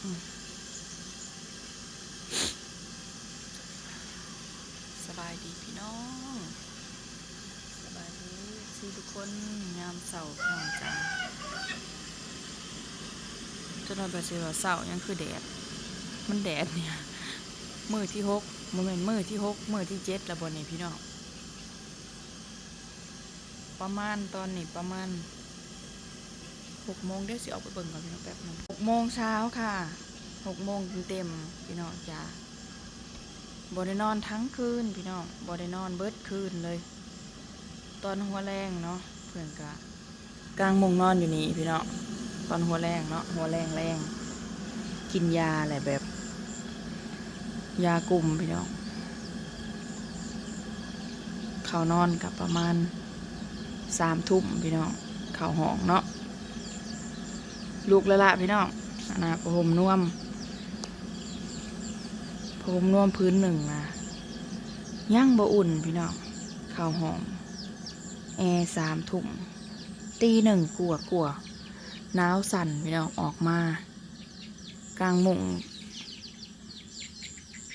สบายดีพี่น้อง สบายดีสิทุกคนยามเสาร์พี่น้องจ้าจนวันไปเสียเสาร์ยังคือแดด มันแดดเนี่ย มือที่หกโมเมนต์มือที่หกมือที่เจ็ดแล้วบนนี้พี่น้อง ประมาณตอนนี้ประมาณ หกโมงเดี๋ยวสิออกไปเบิ่งก่อนพี่น้องแป๊บนึงหกโมงเช้าค่ะหกโมงเต็มพี่น้องจ้าบ่ได้นอนทั้งคืนพี่น้องบ่ได้นอนเบิดคืนเลย ตอนหัวแรงเนาะเพื่อนกะกลางมุงนอนอยู่นี่พี่น้องตอนหัวแรงเนาะหัวแรงแรงกินยาอะไรแบบ ยากลุ่มพี่น้องเขานอนกับประมาณสามทุ่มพี่น้องเขาห้องเนาะ ลูกละละพี่น้องนะปรมน่วมประหมน่วมพื้นหนึ่งนะย่างบ่อุ่นพี่น้องเขาวหองแอร์สามทุ่มตีหนึ่งกลัวกลัวหนาวสั่นพี่น้องออกมา กลางมุง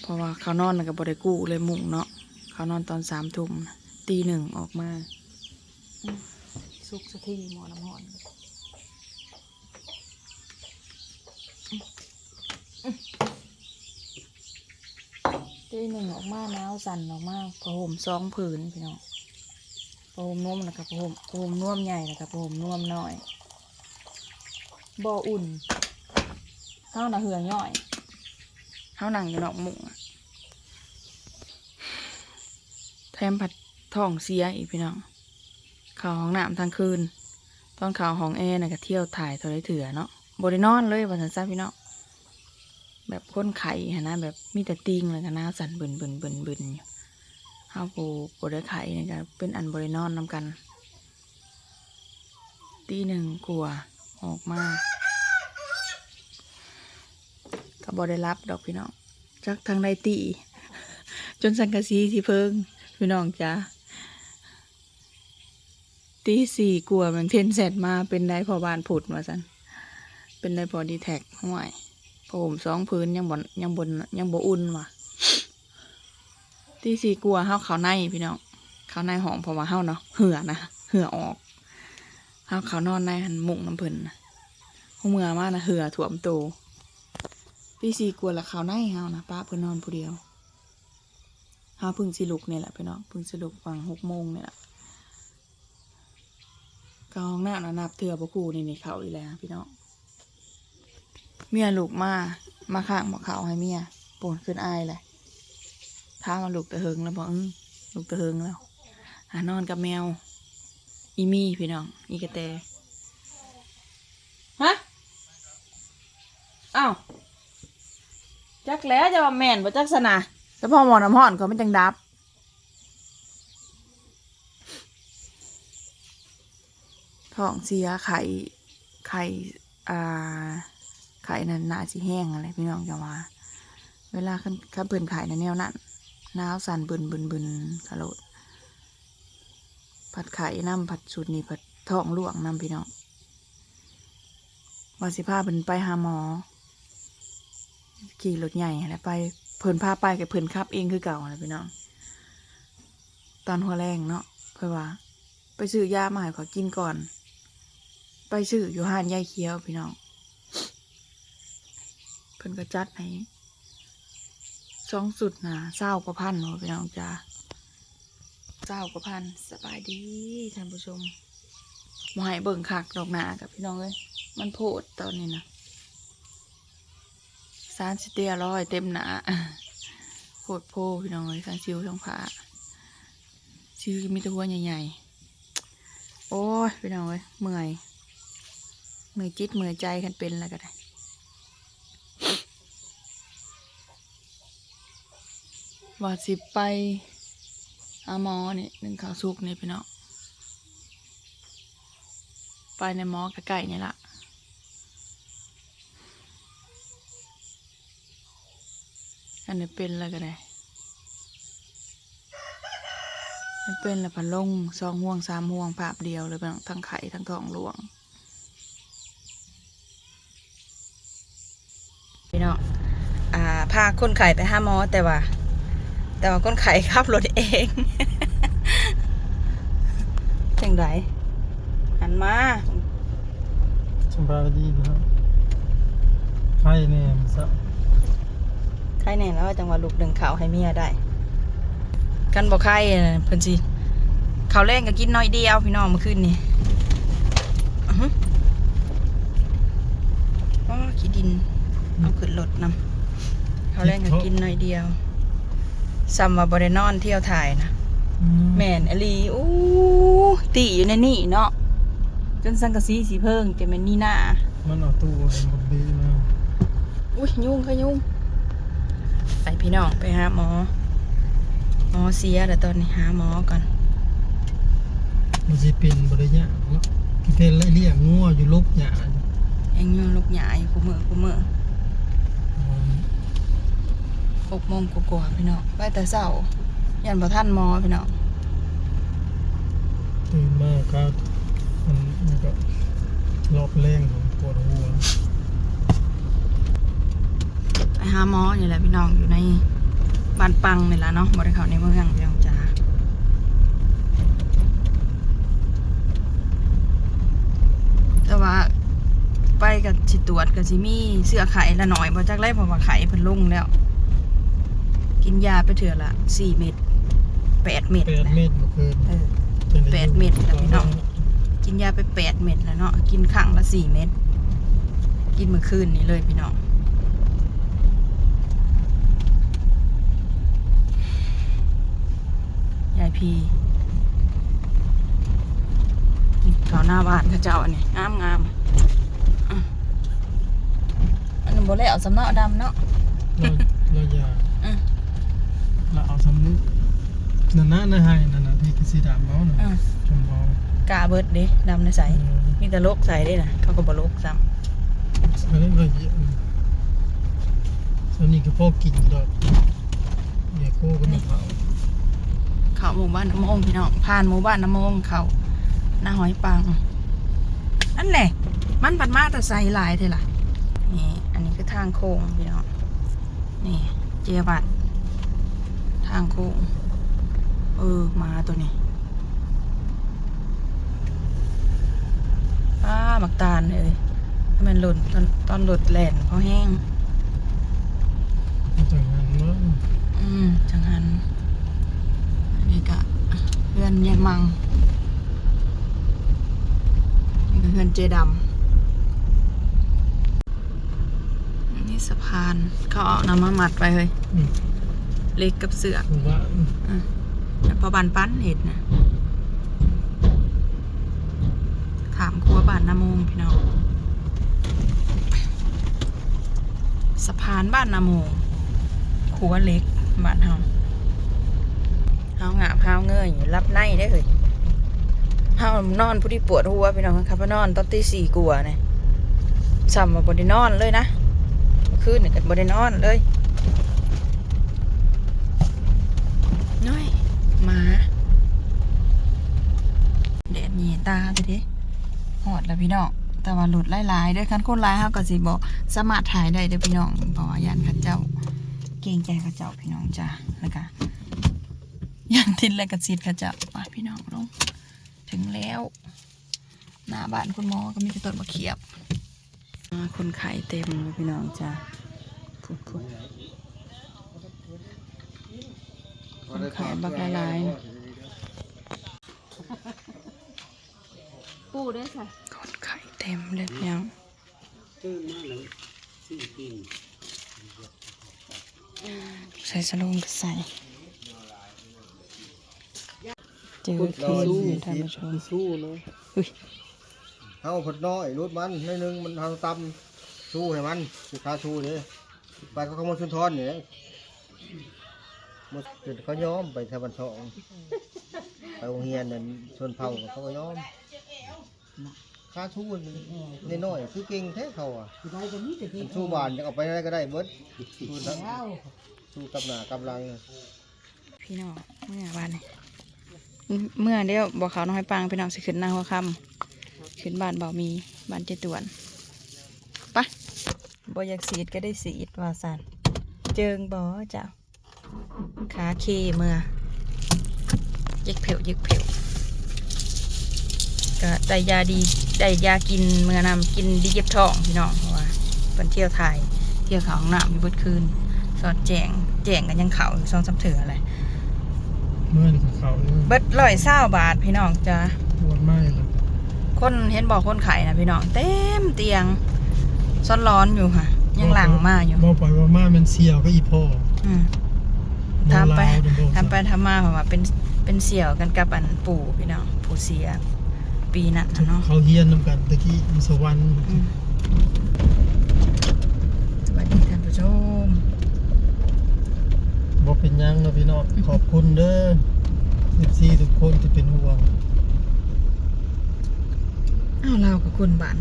เพราะว่าเขานอนกับบริกู้เลยมุงเนาะเขานอนตอนสามทุ่มตีหนึ่งออกมา สุกสักทีหมอน้ำหอนอืมอืม ตีหนึ่งออกมาหนาวสั่นออกมาผ้าห่มสองผืนพี่น้องผ้าห่มนุ่มนะครับผ้าห่มผ้าห่มนุ่มใหญ่นะครับผ้าห่มนุ่มน้อยบ่ออุ่นข้าวหนาเหือย่อยข้าวหนังอยู่นอกมุงแถมผัดท้องเสียอีกพี่น้องข่าวห้องน้ำทางคืน ตอนข่าวห้องแอร์นะก็เที่ยวถ่ายโทรได้เถื่อเนาะบรินอนเลยวันสันซาพี่น้อง แบบค้นไข่หนนะแบบมีแต่ติงเลยกันนะสั่นบึนบึนบึนบึนอยู่ข้าวปูบได้ไข่นี่ยก็เป็นอันบริโนอนนำกัน ตีหนึ่งกลัวออกมาก็บได้รับดอกพี่น้องจากทางใดตีจนสังกะสีที่เพิงพี่น้องจ้าตีสี่กลัวมันเพ่นเสร็จมาเป็นได้พอบานผุดมาสันเป็นได้พอดีแท็กห่วย ผมสองพื้นยังบนยังบนยังบอุ่นว่ะที่สี่กลัวเฮาเขาในพี่น้องเขาในห้องเพราะว่าเฮาเนาะเหือนะเหือออกเฮาเขานอนในหันมุงน้ำเพิ่นนะหูเมือมากนะเหือถ่วมโตพี่สี่กลัวละเขาในเฮานะป้าเพิ่นนอนผู้เดียวเฮาพึ่งสิลุกเนี่ยแหละพี่น้องพึ่งสิลุกฟังหกโมงเนี่ยแหละก็ห้องหน้ำนะนับเถื่อบ่กูนี่นี่เขาอีแล้วพี่น้อง เมียลูกมา มาข้างบอกเขาให้เมียปวดขึ้นอายเลยพามาลูกตะเฮงแล้วบอกอือลูกตะเฮงแล้วหานอนกับแมว อีมี่พี่น้อง อีกระแตฮะอ้าวจักแล้วจะว่าแม่นบ่จักสนะแล้วพอหมอน้ำห่อนเขาไม่จังดับท้องเสียไข่ไข่อ่า ไข่นั่นหนาสิแห้งอะไรพี่น้องจะว่าเวลาขึ้นข้าเปิ่นขายในแนวนั้นหนาวสั่นบึนบึนบึนกระโดดผัดไข่น้ำผัดสูตรนี่ผัดท้องลวกน้ำพี่น้องวาสิพาเพิ่นไปหาหมอ ขี่รถใหญ่อะไรไปเพิ่นพาไปกับเพิ่นขับเองคือเก่าอะไรพี่น้องตอนหัวแรงเนาะเพื่อว่า ไปซื้อยามาให้เขากินก่อน ไปซื้ออยู่ห้านยายเคี้ยวพี่น้อง พิ่นก็จัดให้สองสุดนะเศร้ากว่าพันเนาะพี่น้องจ้าเศร้ากว่าพันสบายดีท่านผู้ชมมาให้เบิ่งคักดอกหนากับพี่น้องเลยมันโพดตอนนี้นะสารสเตียร้อยเต็มหนาโพดโพพี่น้องเลยสารชิวท้องผาชิวมีตัวหัวใหญ่ๆโอ้ยพี่น้องเลยเมื่อยเมื่อยจิตเมื่อยใจกันเป็นแล้วก็ได้ ว่าสิไปอาหมอนี่หนึ่งข่าวสุกนี่พี่น้องไปในหมอใกล้ๆนี่ละอันนี้เป็นแล้วก็ได้มันเป็นล้วพันลงสองห่วงสามห่วงภาพเดียวเลยพี่น้องทั้งไข่ทั้งทองหลวงพี่น้องอ่าพาคนไข้ไปห้าหมอแต่ว่า แต่ว่าคนไข้ขับรถเองจังไดหันมาสบายดีนะครับไข่แน่มันซะใครแน่แล้วจังหวะลูกดึงข่าวให้เมียได้ กันบอกใครน่ะเพิ่นสิข้าวแรงก็กินน้อยเดียวพี่น้องเมื่อคืนนี่อื้อหืออ๋อขี้ดิน เอาขึ้นรถนำข้าวแรงก็กินน้อยเดียว ซ้ำว่าบ่ได้นอนเที่ยวถ่ายนะอืแม่นอหลีอู้ตีอยู่ในนี่เนาะจนสังกะสีสีเพิ่งจะแม่นนี่หน้ามันเอาตู้เอ็มบบีมาอุ้ยยุ่งค่ะยุ่งไปพี่น้องไปหาหมอหมอเสียแต่ตอนนี้หาหมอก่อนมันจะเป็นบริยะเนาะเป็นไรเรียกงัวอยู่ลบหยาอยู่เองยังลูกหยาอยู่กูมือกูมือห กโมงกว่าๆพี่น้องไปแต่เช้ายันบ่ทันหมอพี่น้องตื่นมาก็มันมันก็รอบแรงของปวดหัวไปหาหมอนี่แหละพี่น้องอยู่ในบ้านปังนี่แหละเนาะบ่ได้เข้าในเมืองพี่น้องจ้าแต่ว่าไปกับสิตรวจกับสิมีเสื้อไข่ละหน่อยบ่จักไรเพราะว่าไข่เพิ่นลงแล้ว กินยาไปเถื่อละสี่เม็ดแปดเม็ดแปดนะเมตรเมื่อคืนเออเป็นอายุแปดเม็ดแล้วพี่น้องกินยาไปแปดเม็ดแล้วเนาะกินข้างละสี่เม็ดกินเมื่อคืนนี้เลยพี่น้องยายพีนี่เขาหน้าบ้านเขาเจ้าอันนี้งามงามอะอันนั้นโบเล่เอาสำเนาดำเนาะเราเราอยากอืมเราเอา สำนึกนั่นนะนะให้นั่นนะที่กสีดำเอาน่ะอืมชมเอากาเบิดเด้ดำในใสเออมีแต่โลกใสได้นะเขาก็บโลกซ้อันนี้ก็เยอะอันนี้ก็พอกินดอกเดี๋ยวโค้ก็มาเผาำเขาหมู่บ้านน้ำมงพี่น้องผ่านหมู่บ้านน้ำมงเขาหน้าหอยปังนั่นแหละ มันปัดมาแต่ใสหลายเท่าล่ะนี่ อันนี้คือทางโค้งพี่น้องนี่ เจียบัด ทางโค้งเออ มาตัวนี้ป้าหมักตาลเลยถ้ามันหล่นตอนตอนหลดแหลนเพราะแห้งจากนั้นเนาะอืมจังหันอันนี้ก็เพื่อนยายมังนี่ก็เพื่อนเจดำอันนี่สะพานเขาเอานำมามัดไปเลยอืม เล็กกับเสือกคือว่าอะแล้วพอบานปั้นเห็ดนะถามครัวบ้านนาโมงพี่น้องสะพานบ้านนาโมงครัวเล็กบ้านเฮาเฮาหงาบเฮาเงยอยู่รับในได้อเลยเฮานอนผู้ที่ปวดหัวพี่น้องครับนอนตอนตีสี่กลัวาเนี่ยซ้ำมาบไดนอนเลยนะเมื่อคืนเนี่ยก็บไดนอนเลย น้อยหมาแดดเหนียตาไปดิหอดแล้วพี่น้องแต่ว่าหลุดหลายๆเด้อคันคนหลายเฮาก็สิบอกสามารถถ่ายได้เด้อพี่น้องเพราะว่าย่านเขาเจ้า เกรงใจเขาเจ้าพี่น้องจ้าแล้วก็ย่านทินและกระซีดเขาเจ้าไปพี่น้องลงถึงแล้วหน้าบ้านคุณหมอก็มีแต่ต้นมะเขียบอ่าคนไข้เต็มเลยพี่น้องจ้าพูด คุยคนไข้บักละลายๆปูด้วยค่ะคนไข่เต็มเลยพี่น้องใส่สลงก็ใส่เจอคือท่านผู้ชมสู้เนาะอุ้ยเฮาผดน้อยรถมันนิดนึงมันเฮาตำสู้ให้มันสิขาสู้เด้ไปเขาขโมยสุนทรนี่ห มดจนเขายอมไปทะวันสองไปโรงเรียนนั่นชนเผ่าเขาก็ยอมค่าสู้นี่น้อยๆคือเก่งแท้เขาอะมันสู้บ้านจะเอาไปอะไรก็ได้เบิดสู้ทั้งสู้กับหน้ากับหลังพี่น้องเมื่อวานนี่เมื่อเดียวบอกเขาน้อยปังพี่น้องสิขึ้นหน้าหัวค่ำขึ้นบ้านเบามีบ้านเจตวนไปบ่อยากสีดก็ได้สีดว่าสันเจิงบ่เจ้า ขาเคเมื่อยึกเผวยึกเผวก็ได้ยาดีได้ยากินเมื่อนำกินดีเย็บท้องพี่น้องเพราะว่าเป็นเที่ยวไทยเที่ยวเขาห้องน้ำอยู่เบิดคืน สอดแจงแจงกันยังเขาอยู่สองสามเถื่ออะไรเมื่อนี่ก็เขาเนี่ยเบิดร้อยเศร้าบาทพี่น้องจ้า ปวดมากเลยคนเห็นบอกคนไข่นะพี่น้องเต็มเตียงซ้อนร้อนอยู่ค่ะ ยังหลังมาอยู่บ่ปล่อยว่ามามันเสียวก็อีพ่ออืม บ่ทำไปลาวเด้อบ่ทำไปทำมาเพราะว่าเป็นเป็นเสี่ยวกันกับอันปู่พี่น้องปู่เสียปีนั้นน่ะเนาะเขาเฮียนนำกันตะกี้อยู่สวรรค์อืมสวัสดีท่านผู้ชมบ่เป็นหยังเนาะพี่น้องขอบคุณเด้อ14ทุกคนที่เป็นห่วงอ้าวเรากับคนบ้าน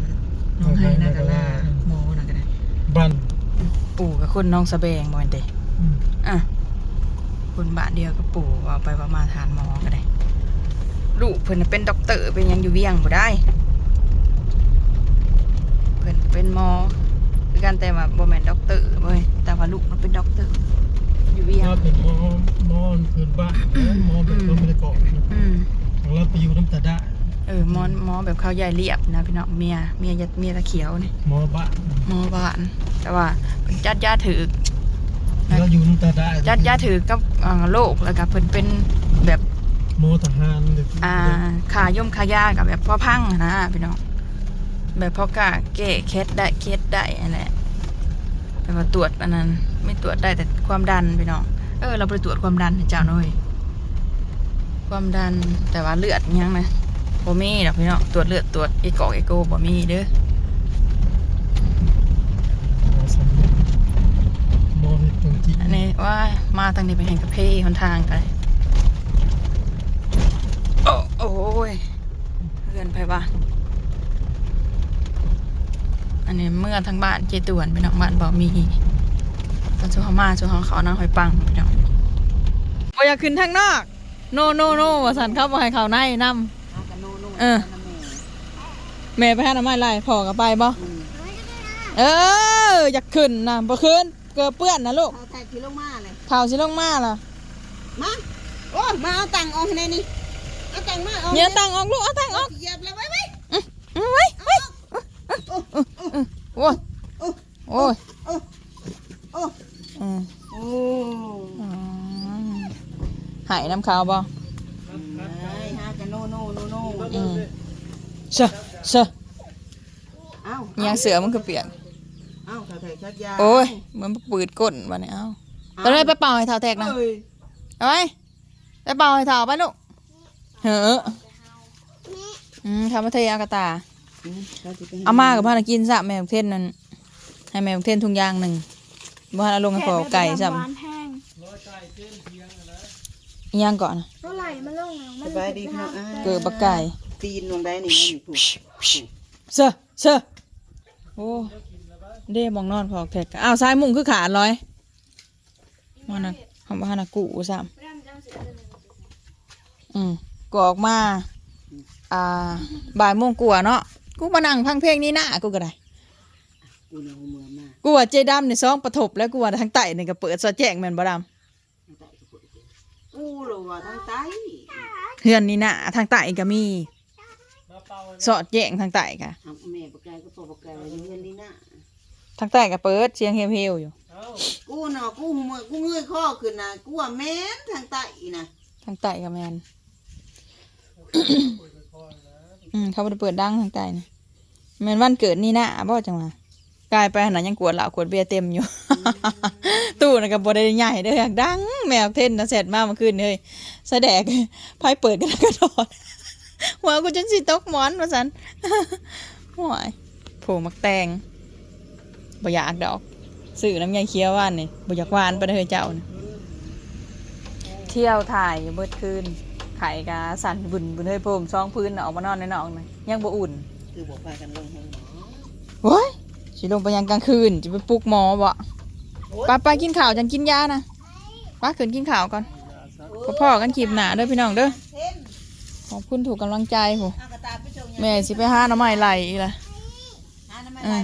น้องให้นากะลาหมอนะกันนะบ้านปู่กับคนน้องสะแบงบ่แม่นเด้อืมอะ คนบ้านเดียวกับปู่เอาไปว่ามาทานหมอก็ได้ลูกเพิ่นน่ะเป็นด็อกเตอร์เป็นหยังอยู่เวียงบ่ได้ เพิ่นเป็นหมอคือกันแต่ว่าบ่แม่นด็อกเตอร์เว้ยแต่ว่าลูกมันเป็นด็อกเตอร์อยู่เวียงว่าเป็นหมอหมอพื้นบ้านนะหมอแบบเพิ่นบ่ได้เกาะนะอืมทางเราไปอยู่น้ำตาได้เออหมอหมอแบบเขาใหญ่เรียบนะพี่น้องเมียเมียยะเมียตะเขียวนี่หมอบ้านหมอบ้านแต่ว่าเพิ่นจัดยาถือ เราอยู่น้ำตาได้จัดยาถือกับอ่าโรคแล้วก็เพิ่นเป็นแบบหมอทหารแบบอ่าขาย่มขายากับแบบพ่อพังอะนะพี่น้องแบบพ่อกล้าเก้เคสได้เคสได้อะไรแต่ว่าตรวจอันนั้น ไม่ตรวจได้แต่ความดันพี่น้องเออเราไปตรวจความดันให้เจ้าหน่อยความดันแต่ว่าเลือดยังนะบ่มีดอกพี่น้องตรวจเลือดตรวจเอกอกเอโกบ่มีเด้อ หมอสำเร็จหม อเฮ็ดตรงจริงอันนี้ว่ามาทางนี้ไปแห่งกระเพหนทางกันโอ้โอ้ยเพื่อนไปบ้านอันนี้เมื่อทางบ้านเจตวนพี่น้องบ้านบ่มีตอนช่วงเขามาช่วงเขาเขานั่งหอยปังพี่น้องบ่อยากขึ้นทางนอก โนโนโนว่าสันเข้าบ่ให้เขาในนำเออแม่ไปหาหน้ำไม้ไล่พ่อกับไปบ่เออ อยากขึ้นนะบ่ขึ้นเกิดเปื้อนนะลูก เอาแท็กที่ลงมาเลยข่าวสิลงมาล่ะมาโอ้ยมาเอาตังค์ออกให้ในนี่เอาตังค์มาเอาเนี่ยตังออกลูกเอาตังออกเหยียบแล้วไว้ไว้อืมไว้ไว้โอ้ยโอ้ยโอ้โอ้อืมโอ้อืมหายน้ำขาวบ่ยฮากันโนโนโนโนอืมเชอะเชอะเอ้าเมียงเสือมันก็เปียกเอ้าเขาแท็กชัดยาโอ้ยเหมือนปืดก้นวะเนี่ยเอ้า ไปเลยไปเป่าให้เท้าแตกนะเอ้ยเอาไว้ไปเป่าให้เท้าไปลูกเฮ้ออืมทำมาเทอากาตาอืมเขาสิไปให้เอามากับพานากินซะแมวเทนนั่นให้แมวเทนทุงยางหนึ่งบ้านเอาลงให้พอไก่ซ้หวานแห้งำอิหยังก่อนนะเท่าไหร่มันลงแล้วมันสบายดีพี่น้องอ่าเกิดบักไก่ตีนลงได้นี่นะนี่ผูกเซอะเซอะโอ้เด้มองนอนพอแขกอ้าวซ้ายมุงคือขาดลอย มานะทำบ้านนะกูซ้ำอืมกูออกมา อ่า บ่ายโมงกว่าเนาะ กูมานั่งพังเพลงนี้นะกูก็ได้ กูเนี่ยหัวเมืองมากกูว่าเจดำในซองประทบแล้วกูว่าทางใต้นี่ก็เปิดสอดแจ้งแม่นบ่ดกูหรอว่าทางใต้ำเฮือนนี่นะทางใต้ก็มีสอดแจ้งทางใต้ค่ะเอาแม่ปากไก่ก็ปอกปากไก่อยู่เงินนี่นะทางใต้ก็เปิดเสียงเฮวๆอยู่ กูเนาะกูหัวกูเงยข้อขึ้นนะกูว่าแม่นทางใต้นะทางใต้ก็แมนอืมเขาบ่ไปเปิดดังทางใต้นะแมนวันเกิดนี่นะบ่จังหวะกลายไปขนาดยังกวดเหล้ากวดเบียร์เต็มอยู่ ตู้น่ะก็บ่ได้ใหญ่เด้ออยากดัง แมวเท่นนะเสร็จมาเมื่อคืนนี่เลยแสดกไพ่เปิดกันกระโดดหัวกูจนสิตกหมอนว่าซั่นห่วยโผมักแตงบ่อยากดอก ซื้อน้ำยายเคี้ยวหว่านนี่บ่อยากหวานไปเลยเจ้านี่เที่ยวถ่ายเบิดคืนไข่กาสั่นบุญบุญเฮ้ยโพมซองพื้นน่ะออกมานอนในนอกนะยังบ่อุ่นคือบอกพากันลงห้องหมอโว้ยสิลงไปยังกลางคืนจะไปปลุกหมอบ่ไปไปกินข้าวจังกินยานะป้าขึ้นกินข้าวก่อนพ่อพ่อกันขีบหนาเด้อพี่น้องเด้อเท่นขอบคุณถูกกำลังใจโหเอากระตาไปส่งแม่สิไปหาหน้ำไม้ไหลอีกละหาน้ำมันไหล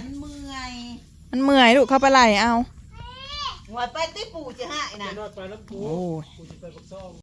มันเมื่อยมันเมื่อยลูกเข้าไปไล่เอา หัวไปติปู่จะหายนะนอดไปแล้วกูโอ้ย